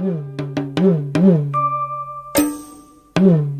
음, 음, 음. 음. 음, 음.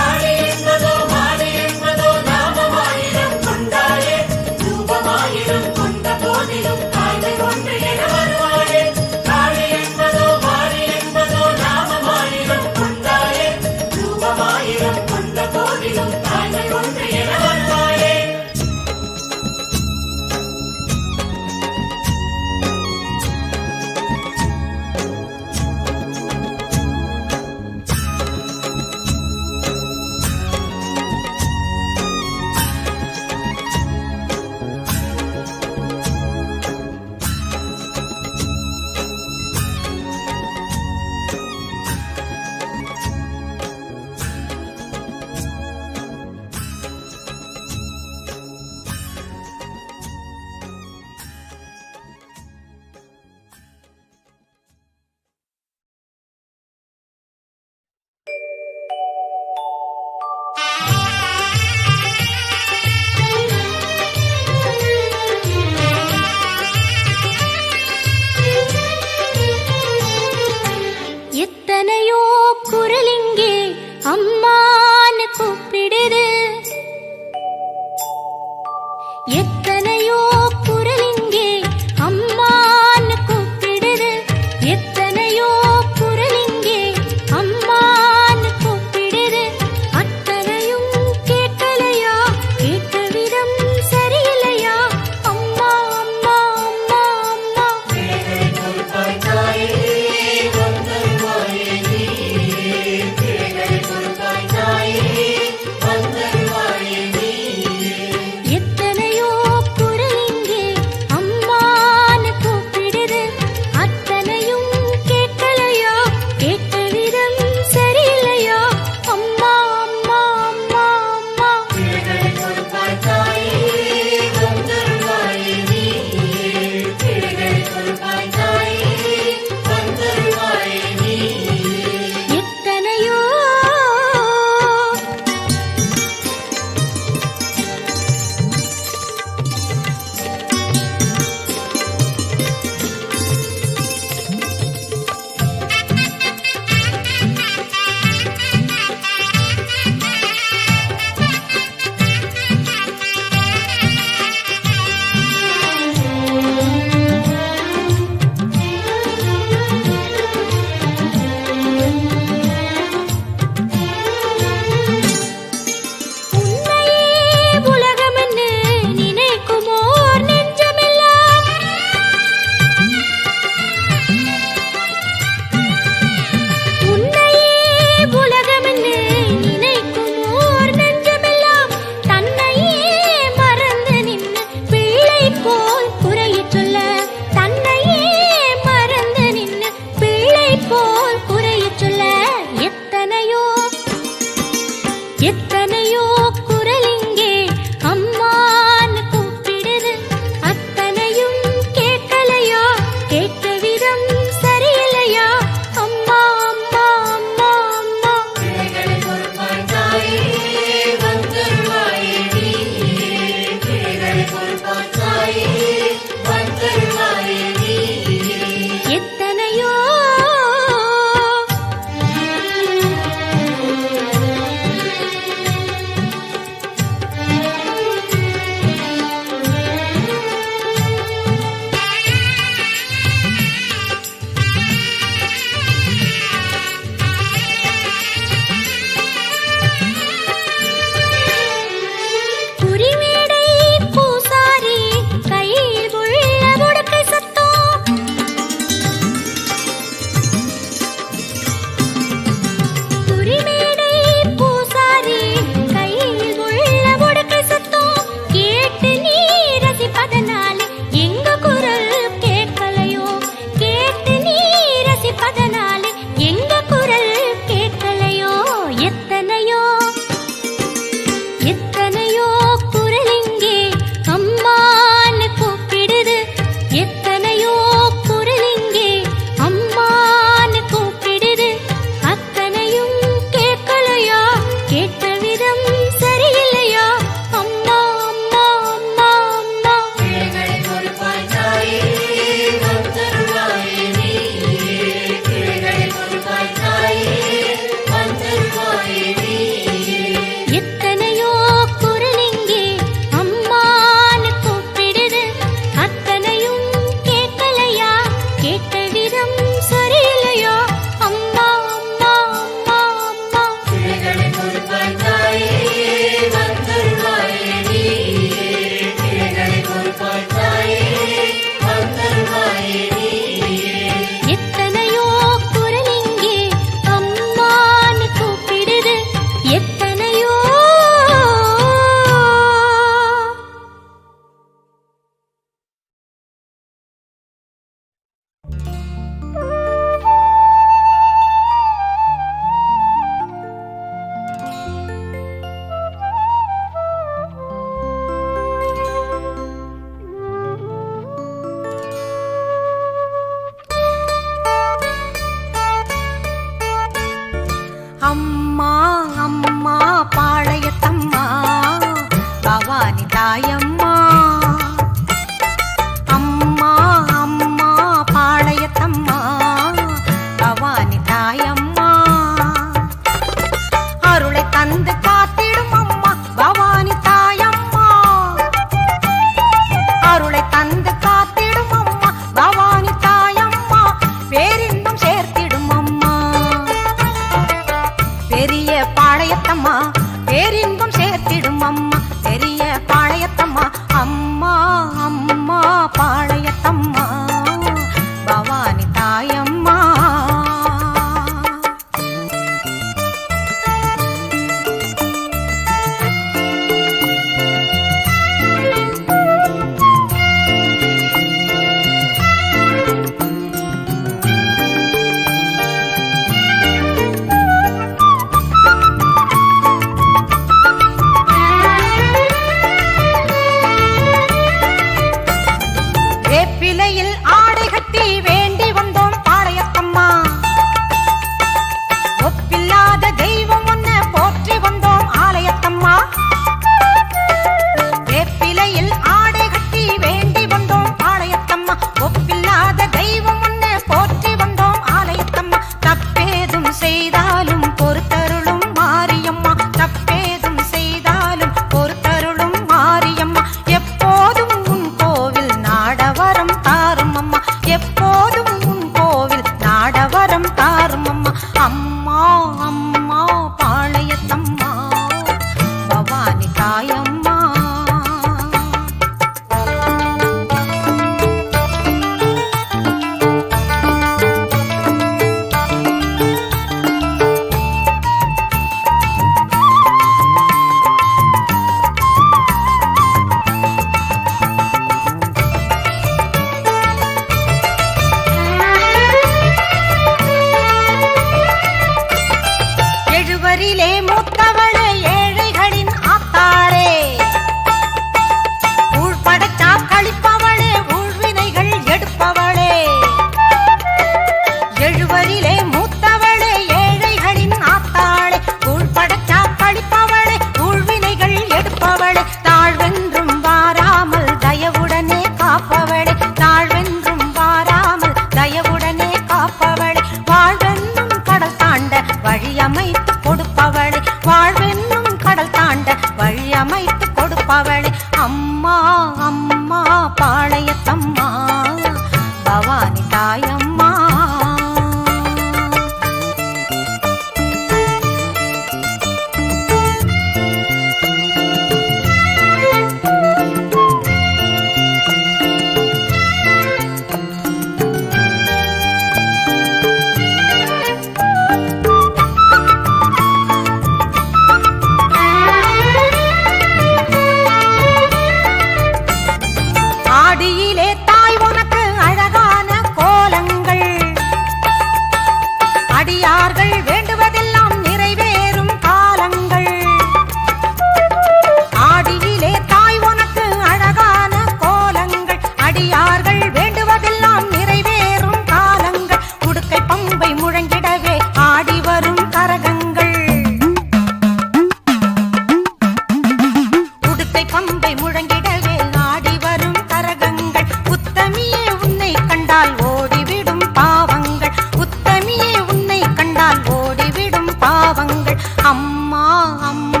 అమ్మా అమ్మ.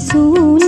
诉。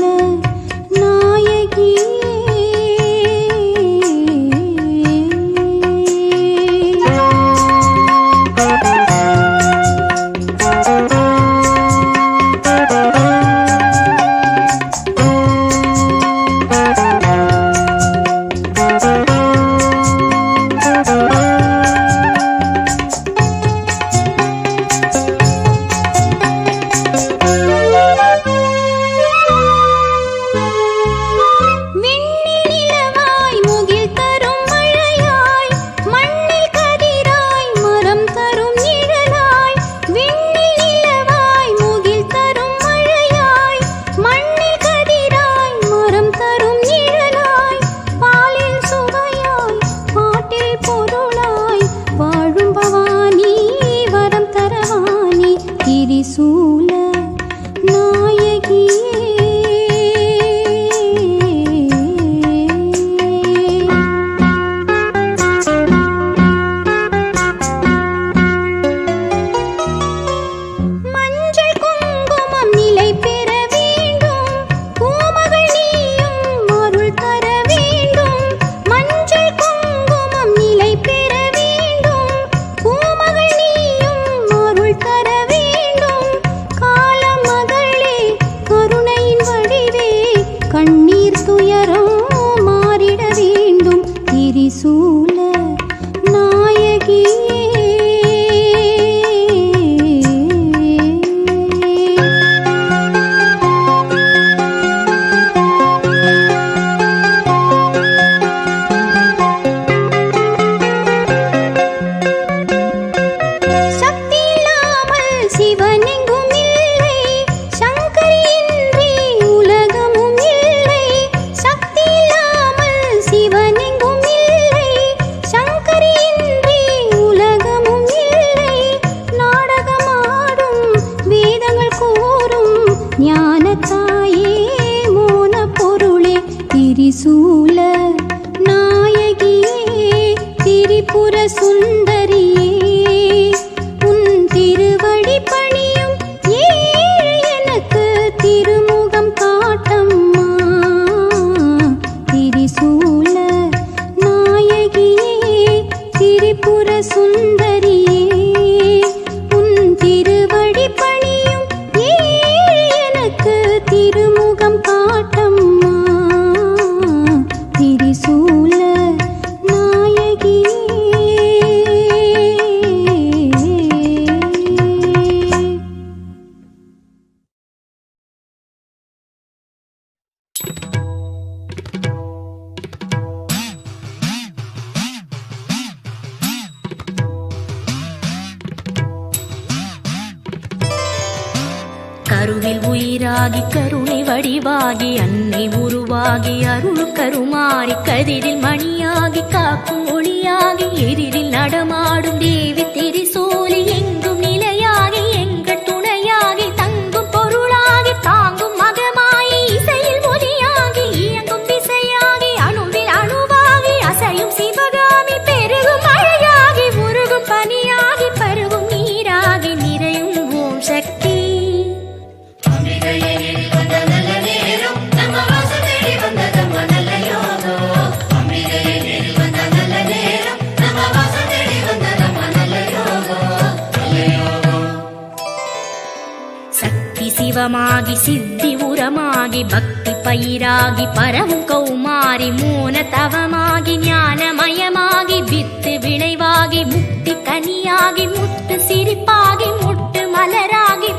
திரிபுர சுந்தரியே கருவில் உயிராகி கருணை வடிவாகி அன்னை உருவாகி அருள் கருமாறி கதிரில் மணியாகி காக்கும் ஒளியாகி எதிரில் நடமாடும் தேவி திரிசூலி எங்க சுகமாகி சித்தி உரமாகி பக்தி பயிராகி பரவும் கௌமாரி மூன தவமாகி ஞானமயமாகி வித்து விளைவாகி முக்தி கனியாகி முத்து சிரிப்பாகி முட்டு மலராகி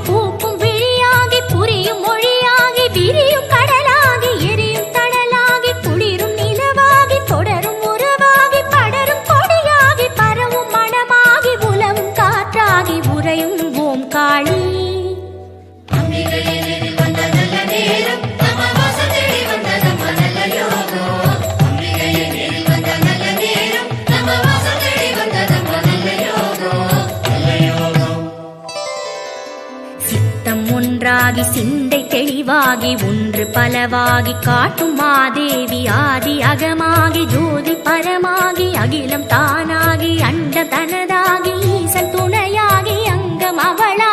ஒன்றாகி சிந்தை தெளிவாகி ஒன்று பலவாகி காட்டும் மாதேவி ஆதி அகமாகி ஜோதி பரமாகி அகிலம் தானாகி அண்ட தனதாகி ஈசன் துணையாகி அங்கம் அவளா